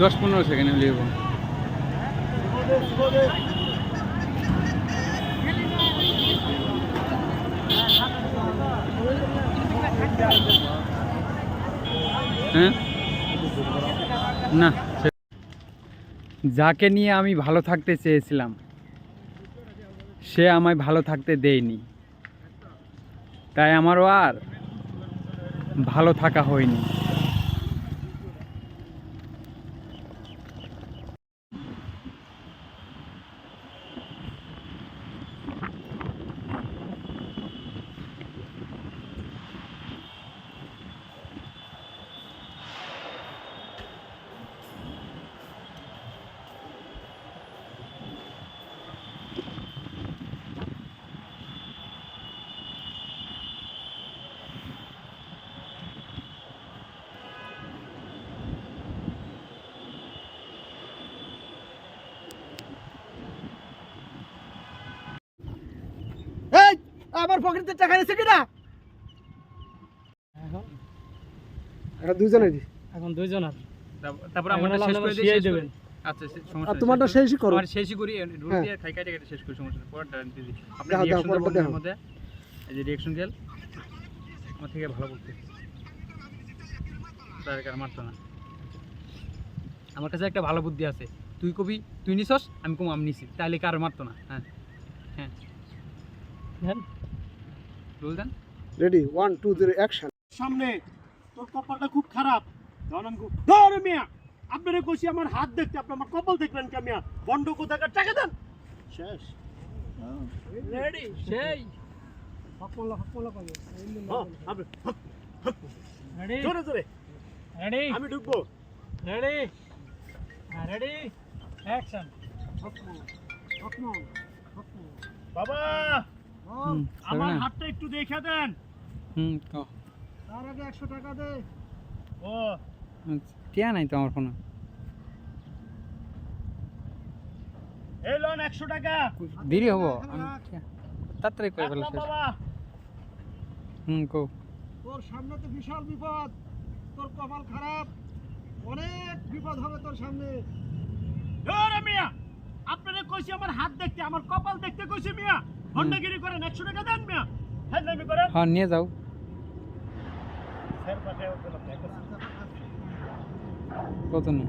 দশ পনেরো সেকেন্ড হলে যাব হ্যাঁ? না যাকে নিয়ে আমি ভালো থাকতে চেয়েছিলাম, সে আমায় ভালো থাকতে দেয়নি। তাই আমারও আর ভালো থাকা হয়নি এই আমার পকেটে টাকা নিয়েছে কিনা? এটা দুইজনের এখন দুইজন আর তারপর এখন আমারটা হলো শেষ করে দিয়ে দেবেন। আচ্ছা সে- সমস্যা আর তোমারটা শেষই করো। আমার শেষই করি হ্যাঁ। দিয়ে খাই কাটে শেষ করি সমস্যা আপনি রিঅ্যাকশন। মধ্যে এই যে রিঅ্যাকশন গেল আমার থেকে ভালো বলতে তার আর মারতো না। আমার কাছে একটা ভালো বুদ্ধি আছে। তুই কবি তুই নিছস আমি কম আমি নিছি। তাহলে কার মারতো না। হ্যাঁ। হ্যাঁ। দেন। রুল দেন। Ready one two zero action সামনে তোর কপালটা খুব খারাপ। আমি খুব- ধর মিয়া! আপনারা কইছি আমার হাত দেখতে আপনি আমার কপাল দেখলেন কে মিয়া? বন্ড কোথাকার? টাকা দেন! শেষ। রেডি সেই। হকমলা হকমলা পাবে। হ্যাঁ, রেডি জোরে জোরে। রেডি আমি ঢুকবো। রেডি রেডি অ্যাকশন বাবা! আমার হাতটা একটু দেখে দেন। হুম ক। তার আগে একশো টাকা দে। ও। টিয়া নাই তো আমার ফোনে। এই লোন একশো টাকা। দেরি হব আমি তাড়াতাড়ি করে ফেলো হুম কো তোর সামনে তো বিশাল বিপদ। তোর কপাল খারাপ। অনেক বিপদ হবে তোর সামনে। ধরে মিয়া। কইছি আমার হাত দেখতে আমার কপাল দেখতে কইছি মিয়া। হন্ডাগিরি করেন একশো টাকা দেন মিয়া। হ্যাঁ হ্যান্ডামি করেন। হ্যাঁ নিয়ে যাও। কত না?